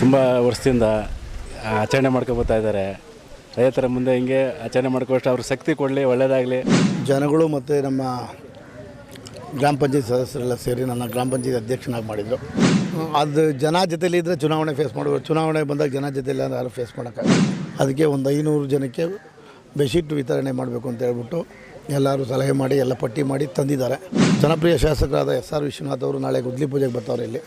ತುಂಬ ವರ್ಷದಿಂದ ಆಚರಣೆ ಮಾಡ್ಕೊಬೋತಾ ಇದ್ದಾರೆ. ರೈತರ ಮುಂದೆ ಹಿಂಗೆ ಆಚರಣೆ ಮಾಡ್ಕೋಷ್ಟು ಅವ್ರ ಶಕ್ತಿ ಕೊಡಲಿ ಒಳ್ಳೆಯದಾಗಲಿ ಜನಗಳು ಮತ್ತು ನಮ್ಮ ಗ್ರಾಮ ಪಂಚಾಯತ್ ಸದಸ್ಯರೆಲ್ಲ ಸೇರಿ ನನ್ನ ಗ್ರಾಮ ಪಂಚಾಯತ್ ಅಧ್ಯಕ್ಷನಾಗಿ ಮಾಡಿದರು. ಅದು ಜನ ಜೊತೆಲಿ ಇದ್ದರೆ ಚುನಾವಣೆ ಫೇಸ್ ಮಾಡಬೇಕು ಚುನಾವಣೆ ಬಂದಾಗ ಜನ ಜೊತೆಲಿ ಯಾರು ಫೇಸ್ ಮಾಡೋಕ್ಕಾಗಲ್ಲ. ಅದಕ್ಕೆ ಒಂದು ಐನೂರು ಜನಕ್ಕೆ ಬೆಡ್ಶೀಟ್ ವಿತರಣೆ ಮಾಡಬೇಕು ಅಂತ ಹೇಳ್ಬಿಟ್ಟು ಎಲ್ಲರೂ ಸಲಹೆ ಮಾಡಿ, ಎಲ್ಲ ಪಟ್ಟಿ ಮಾಡಿ ತಂದಿದ್ದಾರೆ. ಜನಪ್ರಿಯ ಶಾಸಕರಾದ ಎಸ್ ಆರ್ ವಿಶ್ವನಾಥ್ ಅವರು ನಾಳೆ ಗುದ್ಲಿ ಪೂಜೆಗೆ ಬರ್ತಾವ್ರೆ ಇಲ್ಲಿ.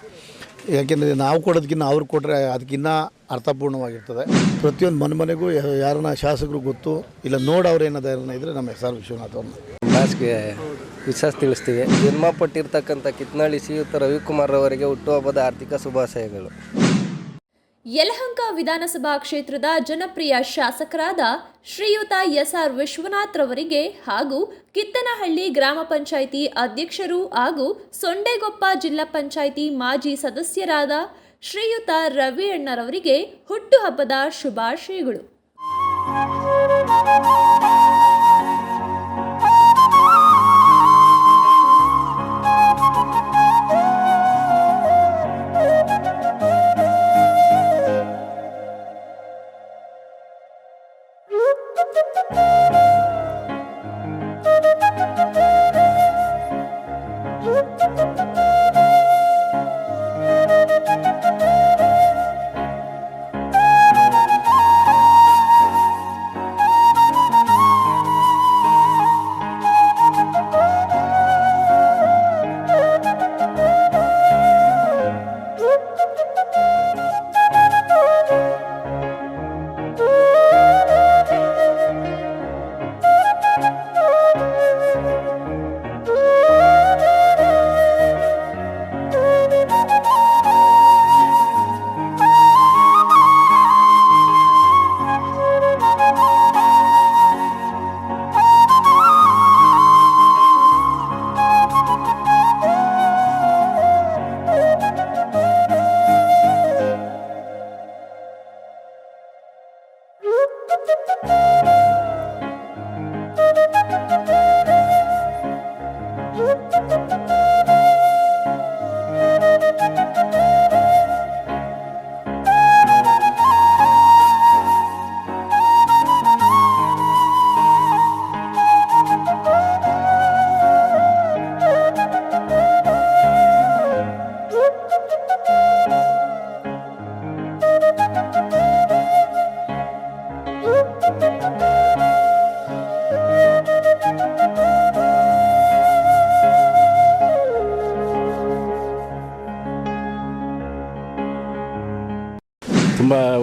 ಯಾಕೆಂದರೆ ನಾವು ಕೊಡೋದಕ್ಕಿಂತ ಅವ್ರು ಕೊಟ್ಟರೆ ಅದಕ್ಕಿನ್ನ ಅರ್ಥಪೂರ್ಣವಾಗಿರ್ತದೆ. ಪ್ರತಿಯೊಂದು ಮನೆ ಮನೆಗೂ ಯಾರನ್ನ ಶಾಸಕರು ಗೊತ್ತು, ಇಲ್ಲ ನೋಡೋರು ಏನಾದ್ರು ಯಾರನ್ನ ಇದ್ದರೆ ನಮ್ಮ ಎಸ್ ಆರ್ ವಿಶ್ವನಾಥ್ ಅವ್ರನ್ನ ಲಾಸ್ಟ್ಗೆ ವಿಶ್ವಾಸ ತಿಳಿಸ್ತೀವಿ. ಜನ್ಮ ಪಟ್ಟಿರ್ತಕ್ಕಂಥ ಕಿತ್ನಾಳಿ ಶ್ರೀಯುತ ರವಿಕುಮಾರ್ ಅವರಿಗೆ ಹುಟ್ಟುಹಬ್ಬದ ಆರ್ಥಿಕ ಶುಭಾಶಯಗಳು. ಯಲಹಂಕ ವಿಧಾನಸಭಾ ಕ್ಷೇತ್ರದ ಜನಪ್ರಿಯ ಶಾಸಕರಾದ ಶ್ರೀಯುತ ಎಸ್ ಆರ್ ವಿಶ್ವನಾಥ್ ರವರಿಗೆ ಹಾಗೂ ಕಿತ್ತನಹಳ್ಳಿ ಗ್ರಾಮ ಪಂಚಾಯಿತಿ ಅಧ್ಯಕ್ಷರು ಹಾಗೂ ಸೊಂಡೆಗೊಪ್ಪ ಜಿಲ್ಲಾ ಪಂಚಾಯಿತಿ ಮಾಜಿ ಸದಸ್ಯರಾದ ಶ್ರೀಯುತ ರವಿ ಅಣ್ಣರವರಿಗೆ ಹುಟ್ಟುಹಬ್ಬದ ಶುಭಾಶಯಗಳು.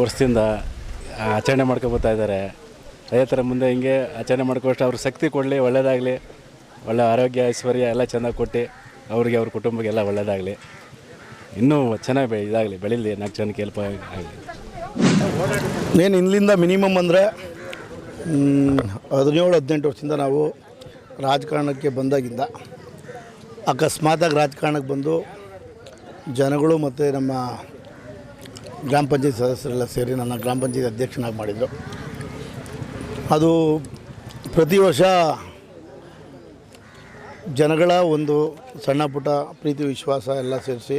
ವರ್ಷದಿಂದ ಆಚರಣೆ ಮಾಡ್ಕೊಬೋತಾ ಇದ್ದಾರೆ. ಅದೇ ಥರ ಮುಂದೆ ಹಿಂಗೆ ಆಚರಣೆ ಮಾಡ್ಕೋಷ್ಟು ಅವ್ರ ಶಕ್ತಿ ಕೊಡಲಿ ಒಳ್ಳೆಯದಾಗಲಿ ಒಳ್ಳೆ ಆರೋಗ್ಯ, ಐಶ್ವರ್ಯ ಎಲ್ಲ ಚೆನ್ನಾಗಿ ಕೊಟ್ಟು ಅವ್ರಿಗೆ ಅವ್ರ ಕುಟುಂಬಕ್ಕೆ ಎಲ್ಲ ಒಳ್ಳೆಯದಾಗಲಿ ಇನ್ನೂ ಚೆನ್ನಾಗಿ ಬೆ ಇದಾಗಲಿ, ಬೆಳೀಲಿ ನಾಲ್ಕು ಜನಕ್ಕೆ ಹೆಲ್ಪ್ ಆಗಲಿ. ಏನು ಇಲ್ಲಿಂದ ಮಿನಿಮಮ್ ಅಂದರೆ ಹದಿನೇಳು, ಹದಿನೆಂಟು ವರ್ಷದಿಂದ ನಾವು ರಾಜಕಾರಣಕ್ಕೆ ಬಂದಾಗಿಂದ ಅಕಸ್ಮಾತಾಗಿ ರಾಜಕಾರಣಕ್ಕೆ ಬಂದು ಜನಗಳು ಮತ್ತು ನಮ್ಮ ಗ್ರಾಮ ಪಂಚಾಯತ್ ಸದಸ್ಯರೆಲ್ಲ ಸೇರಿ ನನ್ನ ಗ್ರಾಮ ಪಂಚಾಯತ್ ಅಧ್ಯಕ್ಷನಾಗಿ ಮಾಡಿದರು. ಅದು ಪ್ರತಿ ವರ್ಷ ಜನಗಳ ಒಂದು ಸಣ್ಣ ಪುಟ್ಟ ಪ್ರೀತಿ, ವಿಶ್ವಾಸ ಎಲ್ಲ ಸೇರಿಸಿ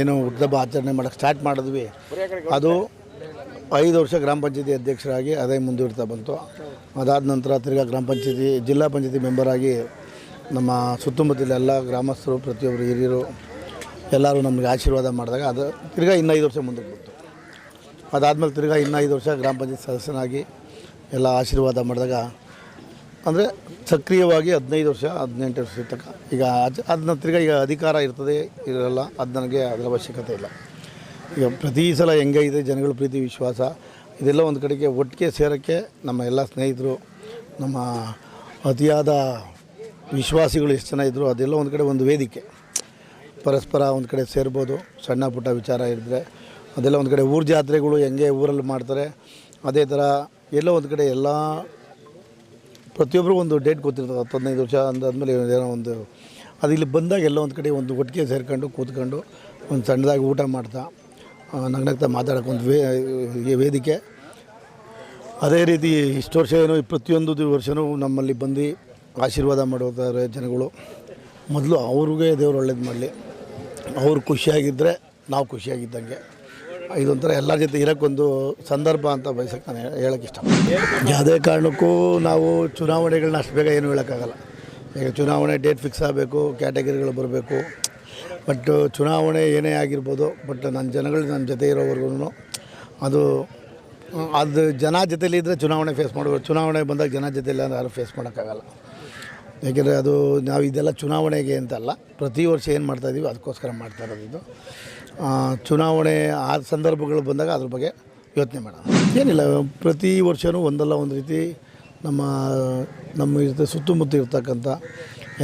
ಏನು ಹುಟ್ಟದಬ್ಬ ಆಚರಣೆ ಮಾಡೋಕ್ಕೆ ಸ್ಟಾರ್ಟ್ ಮಾಡಿದ್ವಿ. ಅದು ಐದು ವರ್ಷ ಗ್ರಾಮ ಪಂಚಾಯತಿ ಅಧ್ಯಕ್ಷರಾಗಿ ಅದೇ ಮುಂದುವರಿತಾ ಬಂತು. ಅದಾದ ನಂತರ ತಿರ್ಗಾ ಗ್ರಾಮ ಪಂಚಾಯತಿ, ಜಿಲ್ಲಾ ಪಂಚಾಯತಿ ಮೆಂಬರಾಗಿ ನಮ್ಮ ಸುತ್ತಮುತ್ತಲೆಲ್ಲ ಗ್ರಾಮಸ್ಥರು ಪ್ರತಿಯೊಬ್ಬರು ಹಿರಿಯರು ಎಲ್ಲರೂ ನಮಗೆ ಆಶೀರ್ವಾದ ಮಾಡಿದಾಗ ಅದು ತಿರ್ಗಾ ಇನ್ನೈದು ವರ್ಷ ಮುಂದಕ್ಕೆ ಬಂತು. ಅದಾದಮೇಲೆ ತಿರ್ಗಾ ಇನ್ನೈದು ಐದು ವರ್ಷ ಗ್ರಾಮ ಪಂಚಾಯತ್ ಸದಸ್ಯನಾಗಿ ಎಲ್ಲ ಆಶೀರ್ವಾದ ಮಾಡಿದಾಗ ಅಂದರೆ ಸಕ್ರಿಯವಾಗಿ ಹದಿನೈದು ವರ್ಷ, ಹದಿನೆಂಟು ವರ್ಷ ತನಕ. ಈಗ ಅದ್- ಅದನ್ನ ತಿರ್ಗಾ ಈಗ ಅಧಿಕಾರ ಇರ್ತದೆ, ಇರಲ್ಲ, ಅದು ನನಗೆ ಅದರ ಅವಶ್ಯಕತೆ ಇಲ್ಲ. ಈಗ ಪ್ರತಿ ಸಲ ಹೆಂಗೆ ಇದೆ, ಜನಗಳ ಪ್ರೀತಿ, ವಿಶ್ವಾಸ, ಇದೆಲ್ಲ ಒಂದು ಕಡೆಗೆ ಒಟ್ಟಿಗೆ ಸೇರೋಕ್ಕೆ ನಮ್ಮ ಎಲ್ಲ ಸ್ನೇಹಿತರು, ನಮ್ಮ ಅತಿಯಾದ ವಿಶ್ವಾಸಿಗಳು ಎಷ್ಟು ಜನ ಇದ್ದರು ಅದೆಲ್ಲ ಒಂದು ಕಡೆ ಒಂದು ವೇದಿಕೆ. ಪರಸ್ಪರ ಒಂದು ಕಡೆ ಸೇರ್ಬೋದು, ಸಣ್ಣ ಪುಟ್ಟ ವಿಚಾರ ಇದ್ದರೆ ಅದೆಲ್ಲ ಒಂದು ಕಡೆ ಊರ ಜಾತ್ರೆಗಳು ಹೆಂಗೆ ಊರಲ್ಲಿ ಮಾಡ್ತಾರೆ, ಅದೇ ಥರ ಎಲ್ಲೋ ಒಂದು ಕಡೆ ಎಲ್ಲ ಪ್ರತಿಯೊಬ್ಬರು ಒಂದು ಡೇಟ್ ಗೊತ್ತಿರ್ತದೆ ಹತ್ತು ವರ್ಷ ಅಂದಾದಮೇಲೆ ಏನೋ ಒಂದು. ಅದು ಇಲ್ಲಿ ಬಂದಾಗ ಎಲ್ಲ ಒಂದು ಕಡೆ ಒಂದು ಒಟ್ಟಿಗೆ ಸೇರ್ಕೊಂಡು ಕೂತ್ಕೊಂಡು ಒಂದು ಸಣ್ಣದಾಗಿ ಊಟ ಮಾಡ್ತಾ ನಗ್ನಗ್ತಾ ಮಾತಾಡೋಕೆ ಒಂದು ವೇ ವೇದಿಕೆ. ಅದೇ ರೀತಿ ಇಷ್ಟು ವರ್ಷ ಏನು ಪ್ರತಿಯೊಂದು ವರ್ಷವೂ ನಮ್ಮಲ್ಲಿ ಬಂದು ಆಶೀರ್ವಾದ ಮಾಡೋತಾರೆ ಜನಗಳು. ಮೊದಲು ಅವ್ರಿಗೆ ದೇವರು ಒಳ್ಳೇದು ಮಾಡಲಿ. ಅವ್ರು ಖುಷಿಯಾಗಿದ್ದರೆ ನಾವು ಖುಷಿಯಾಗಿದ್ದಂಗೆ. ಇದೊಂಥರ ಎಲ್ಲರ ಜೊತೆ ಇರೋಕ್ಕೊಂದು ಸಂದರ್ಭ ಅಂತ ಬಯಸಕ್ಕೆ ನಾನು ಹೇಳೋಕ್ಕೆ ಇಷ್ಟ ಯಾವುದೇ ಕಾರಣಕ್ಕೂ ನಾವು ಚುನಾವಣೆಗಳನ್ನ ಅಷ್ಟು ಬೇಗ ಏನು ಹೇಳೋಕ್ಕಾಗಲ್ಲ. ಈಗ ಚುನಾವಣೆ ಡೇಟ್ ಫಿಕ್ಸ್ ಆಗಬೇಕು, ಕ್ಯಾಟಗರಿಗಳು ಬರಬೇಕು. ಬಟ್ ಚುನಾವಣೆ ಏನೇ ಆಗಿರ್ಬೋದು, ಬಟ್ ನನ್ನ ಜನಗಳು ನನ್ನ ಜೊತೆ ಇರೋವರೆಗೂ ಅದು ಅದು ಜನ ಜೊತೆಲಿ ಇದ್ದರೆ ಚುನಾವಣೆ ಫೇಸ್ ಮಾಡಬೇಕು ಚುನಾವಣೆ ಬಂದಾಗ ಜನ ಜೊತೆಲಿ ಯಾರು ಫೇಸ್ ಮಾಡೋಕ್ಕಾಗಲ್ಲ. ಯಾಕೆಂದರೆ ಅದು ನಾವು ಇದೆಲ್ಲ ಚುನಾವಣೆಗೆ ಅಂತಲ್ಲ, ಪ್ರತಿ ವರ್ಷ ಏನು ಮಾಡ್ತಾ ಇದ್ದೀವಿ ಅದಕ್ಕೋಸ್ಕರ ಮಾಡ್ತಾ ಇರೋದು ಇದು. ಚುನಾವಣೆ ಆ ಸಂದರ್ಭಗಳು ಬಂದಾಗ ಅದ್ರ ಬಗ್ಗೆ ಯೋಚನೆ ಮಾಡೋಣ. ಏನಿಲ್ಲ, ಪ್ರತಿ ವರ್ಷವೂ ಒಂದಲ್ಲ ಒಂದು ರೀತಿ ನಮ್ಮ ನಮ್ಮ ಇರ್ತ ಸುತ್ತಮುತ್ತ ಇರ್ತಕ್ಕಂಥ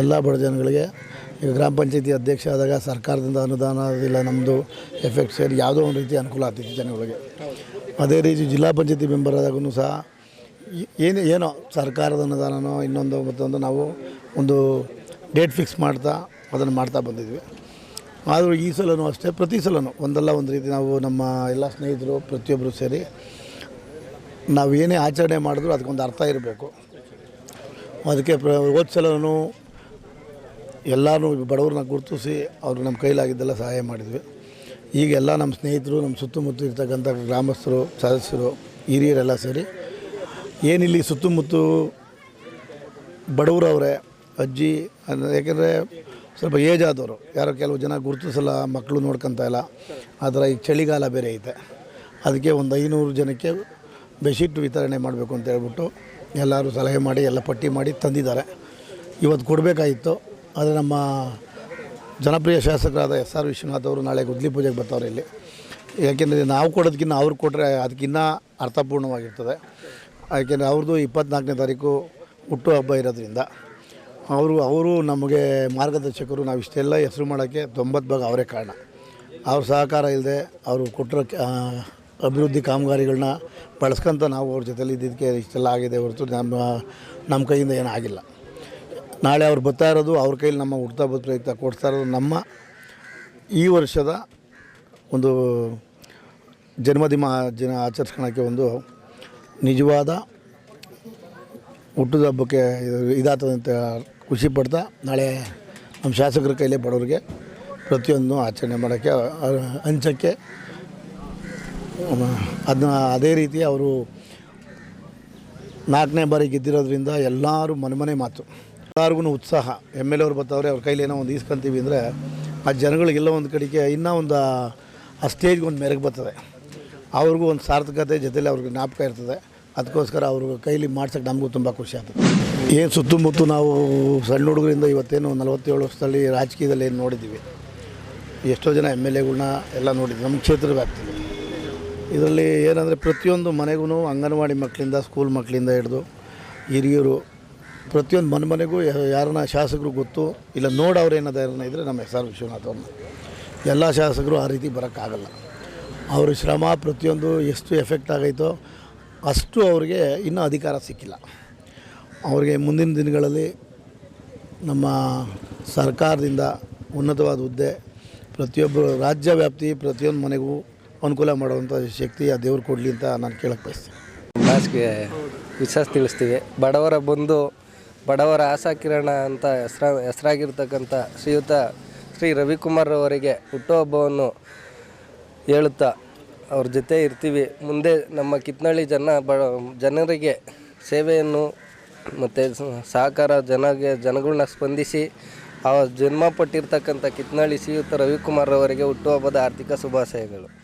ಎಲ್ಲ ಬಡ ಜನಗಳಿಗೆ, ಈಗ ಗ್ರಾಮ ಪಂಚಾಯತಿ ಅಧ್ಯಕ್ಷ ಆದಾಗ ಸರ್ಕಾರದಿಂದ ಅನುದಾನ ಇಲ್ಲ ನಮ್ಮದು ಎಫೆಕ್ಟ್ ಸೇರಿ ಯಾವುದೋ ಒಂದು ರೀತಿ ಅನುಕೂಲ ಆಗ್ತಿತ್ತು ಜನಗಳಿಗೆ. ಅದೇ ರೀತಿ ಜಿಲ್ಲಾ ಪಂಚಾಯತಿ ಮೆಂಬರ್ ಆದಾಗೂ ಸಹ ಏನು, ಏನೋ ಸರ್ಕಾರದ ಅನುದಾನನೋ ಇನ್ನೊಂದು ಮತ್ತೊಂದು ನಾವು ಒಂದು ಡೇಟ್ ಫಿಕ್ಸ್ ಮಾಡ್ತಾ ಅದನ್ನು ಮಾಡ್ತಾ ಬಂದಿದ್ವಿ. ಆದರೂ ಈ ಸಲನೂ ಅಷ್ಟೇ, ಪ್ರತಿ ಸಲನೂ ಒಂದಲ್ಲ ಒಂದು ರೀತಿ ನಾವು ನಮ್ಮ ಎಲ್ಲ ಸ್ನೇಹಿತರು ಪ್ರತಿಯೊಬ್ಬರು ಸೇರಿ ನಾವು ಏನೇ ಆಚರಣೆ ಮಾಡಿದ್ರು ಅದಕ್ಕೊಂದು ಅರ್ಥ ಇರಬೇಕು. ಅದಕ್ಕೆ ಪ್ರ, ಹೋದ ಸಲನೂ ಎಲ್ಲರೂ ಬಡವ್ರನ್ನ ಗುರುತಿಸಿ ಅವರು ನಮ್ಮ ಕೈಲಾಗಿದ್ದೆಲ್ಲ ಸಹಾಯ ಮಾಡಿದ್ವಿ. ಈಗ ಎಲ್ಲ ನಮ್ಮ ಸ್ನೇಹಿತರು, ನಮ್ಮ ಸುತ್ತಮುತ್ತ ಇರ್ತಕ್ಕಂಥ ಗ್ರಾಮಸ್ಥರು, ಸದಸ್ಯರು, ಹಿರಿಯರೆಲ್ಲ ಸೇರಿ ಏನಿಲ್ಲಿ ಸುತ್ತಮುತ್ತ ಬಡವರವ್ರೆ, ಅಜ್ಜಿ ಯಾಕೆಂದರೆ ಸ್ವಲ್ಪ ಏಜ್ ಆದವರು. ಯಾರೋ ಕೆಲವು ಜನ ಗುರುತಿಸಲ್ಲ ಮಕ್ಕಳು ನೋಡ್ಕೊತ ಇಲ್ಲ. ಆ ಥರ ಈಗ ಚಳಿಗಾಲ ಬೇರೆ ಐತೆ. ಅದಕ್ಕೆ ಒಂದು ಐನೂರು ಜನಕ್ಕೆ ಬೆಡ್ಶೀಟ್ ವಿತರಣೆ ಮಾಡಬೇಕು ಅಂತ ಹೇಳ್ಬಿಟ್ಟು ಎಲ್ಲರೂ ಸಲಹೆ ಮಾಡಿ, ಎಲ್ಲ ಪಟ್ಟಿ ಮಾಡಿ ತಂದಿದ್ದಾರೆ. ಇವತ್ತು ಕೊಡಬೇಕಾಗಿತ್ತು. ಆದರೆ ನಮ್ಮ ಜನಪ್ರಿಯ ಶಾಸಕರಾದ ಎಸ್ ಆರ್ ವಿಶ್ವನಾಥ್ ಅವರು ನಾಳೆ ಗುದ್ಲಿ ಪೂಜೆಗೆ ಬರ್ತಾವ್ರೆ ಇಲ್ಲಿ. ಯಾಕೆಂದರೆ ನಾವು ಕೊಡೋದಕ್ಕಿಂತ ಅವ್ರು ಕೊಟ್ಟರೆ ಅದಕ್ಕಿಂತ ಅರ್ಥಪೂರ್ಣವಾಗಿರ್ತದೆ. ಯಾಕೆಂದರೆ ಅವ್ರದ್ದು ಇಪ್ಪತ್ನಾಲ್ಕನೇ ತಾರೀಕು ಹುಟ್ಟು ಹಬ್ಬ ಇರೋದ್ರಿಂದ ಅವರು ಅವರು ನಮಗೆ ಮಾರ್ಗದರ್ಶಕರು, ನಾವು ಇಷ್ಟೆಲ್ಲ ಹೆಸರು ಮಾಡೋಕ್ಕೆ ತೊಂಬತ್ತು ಭಾಗ ಅವರೇ ಕಾರಣ. ಅವ್ರ ಸಹಕಾರ ಇಲ್ಲದೆ ಅವರು ಕೊಟ್ಟಿರೋ ಅಭಿವೃದ್ಧಿ ಕಾಮಗಾರಿಗಳನ್ನ ಬಳಸ್ಕೊಂತ ನಾವು ಅವ್ರ ಜೊತೆಲಿ ಇದ್ದಿದ್ದಕ್ಕೆ ಇಷ್ಟೆಲ್ಲ ಆಗಿದೆ ಹೊರತು ನಮ್ಮ ನಮ್ಮ ಕೈಯಿಂದ ಏನೂ ಆಗಿಲ್ಲ. ನಾಳೆ ಅವ್ರು ಬರ್ತಾ ಇರೋದು, ಅವ್ರ ಕೈಲಿ ನಮ್ಮ ಹುಟ್ಟುಹಬ್ಬದ ಪ್ರಯುಕ್ತ ಕೊಡ್ತಾ ಇರೋದು ನಮ್ಮ ಈ ವರ್ಷದ ಒಂದು ಜನ್ಮದಿನ ದಿನ ಆಚರಿಸ್ಕೊಳಕ್ಕೆ ಒಂದು ನಿಜವಾದ ಹುಟ್ಟದ ಹಬ್ಬಕ್ಕೆ ಇದು- ಇದಾಗ್ತದೆ ಅಂತ ಖುಷಿ ಪಡ್ತಾ ನಾಳೆ ನಮ್ಮ ಶಾಸಕರ ಕೈಲೇ ಬಡವರಿಗೆ ಪ್ರತಿಯೊಂದು ಆಚರಣೆ ಮಾಡೋಕ್ಕೆ ಹಂಚೋಕ್ಕೆ ಅದನ್ನ ಅದೇ ರೀತಿ ಅವರು ನಾಲ್ಕನೇ ಬಾರಿ ಗೆದ್ದಿರೋದ್ರಿಂದ ಎಲ್ಲರೂ ಮನೆ ಮನೆ ಮಾತು. ಎಲ್ಲರಿಗೂ ಉತ್ಸಾಹ. ಎಂ ಎಲ್ ಅವ್ರು ಬರ್ತಾವ್ರೆ, ಅವ್ರ ಕೈಲಿ ಏನೋ ಒಂದು ಈಸ್ಕೊಂತೀವಿ ಅಂದರೆ ಆ ಜನಗಳಿಗೆಲ್ಲ ಒಂದು ಕಡೆಗೆ ಇನ್ನೂ ಒಂದು, ಆ ಸ್ಟೇಜ್ಗೆ ಒಂದು ಮೆರಗು ಬರ್ತದೆ. ಅವ್ರಿಗೂ ಒಂದು ಸಾರ್ಥಕತೆ ಜೊತೆಲಿ ಅವ್ರಿಗೆ ಜ್ಞಾಪಕ ಇರ್ತದೆ. ಅದಕ್ಕೋಸ್ಕರ ಅವ್ರಿಗೆ ಕೈಲಿ ಮಾಡ್ಸೋಕ್ಕೆ ನಮಗೂ ತುಂಬ ಖುಷಿ ಆಗ್ತದೆ ಏನು ಸುತ್ತಮುತ್ತ ನಾವು ಸಣ್ಣ ಹುಡುಗರಿಂದ ಇವತ್ತೇನು ನಲವತ್ತೇಳು ವರ್ಷದಲ್ಲಿ ರಾಜಕೀಯದಲ್ಲಿ ಏನು ನೋಡಿದ್ದೀವಿ ಎಷ್ಟೋ ಜನ ಎಂ ಎಲ್ ಎಗಳನ್ನ ಎಲ್ಲ ನೋಡಿದ್ವಿ. ನಮ್ಮ ಕ್ಷೇತ್ರ ವ್ಯಾಪ್ತಿಯಲ್ಲಿ ಇದರಲ್ಲಿ ಏನಂದರೆ ಪ್ರತಿಯೊಂದು ಮನೆಗೂ ಅಂಗನವಾಡಿ ಮಕ್ಕಳಿಂದ, ಸ್ಕೂಲ್ ಮಕ್ಕಳಿಂದ ಹಿಡಿದು ಹಿರಿಯರು ಪ್ರತಿಯೊಂದು ಮನೆ ಮನೆಗೂ ಯಾರನ್ನ ಶಾಸಕರು ಗೊತ್ತು, ಇಲ್ಲ ನೋಡೋರು ಏನದ ಇದ್ದರೆ ನಮ್ಮ ಎಸ್ ಆರ್ ವಿಶ್ವನಾಥ್ ಅವ್ರನ್ನ. ಎಲ್ಲ ಶಾಸಕರು ಆ ರೀತಿ ಬರೋಕ್ಕಾಗಲ್ಲ. ಅವ್ರ ಶ್ರಮ ಪ್ರತಿಯೊಂದು ಎಷ್ಟು ಎಫೆಕ್ಟ್ ಆಗೈತೋ ಅಷ್ಟು ಅವರಿಗೆ ಇನ್ನೂ ಅಧಿಕಾರ ಸಿಕ್ಕಿಲ್ಲ. ಅವರಿಗೆ ಮುಂದಿನ ದಿನಗಳಲ್ಲಿ ನಮ್ಮ ಸರ್ಕಾರದಿಂದ ಉನ್ನತವಾದ ಹುದ್ದೆ, ಪ್ರತಿಯೊಬ್ಬರು ರಾಜ್ಯ ವ್ಯಾಪ್ತಿ ಪ್ರತಿಯೊಂದು ಮನೆಗೂ ಅನುಕೂಲ ಮಾಡುವಂಥ ಶಕ್ತಿ ಆ ದೇವ್ರು ಕೊಡಲಿ ಅಂತ ನಾನು ಕೇಳಕ್ಕೆ ಬಯಸ್ತೀನಿ. ಬಾಸ್ಗೆ ವಿಶ್ವಾಸ ತಿಳಿಸ್ತೀವಿ. ಬಡವರ ಬಂದು ಬಡವರ ಆಶಾಕಿರಣ ಅಂತ ಹೆಸ್ರ, ಹೆಸರಾಗಿರ್ತಕ್ಕಂಥ ಶ್ರೀಯುತ ಶ್ರೀ ರವಿಕುಮಾರ್ ಅವರಿಗೆ ಹುಟ್ಟುಹಬ್ಬವನ್ನು ಹೇಳುತ್ತಾ ಅವ್ರ ಜೊತೆ ಇರ್ತೀವಿ. ಮುಂದೆ ನಮ್ಮ ಕಿತ್ನಳ್ಳಿ ಜನ ಬ ಜನರಿಗೆ ಸೇವೆಯನ್ನು ಮತ್ತು ಸಹಕಾರ ಜನಗೆ ಜನಗಳನ್ನ ಸ್ಪಂದಿಸಿ ಆ ಜನ್ಮ ಪಟ್ಟಿರ್ತಕ್ಕಂಥ ಕಿತ್ನಳ್ಳಿ ಶ್ರೀಯುತ ರವಿಕುಮಾರ್ ಅವರಿಗೆ ಹುಟ್ಟುಹಬ್ಬದ ಆರ್ಥಿಕ ಶುಭಾಶಯಗಳು.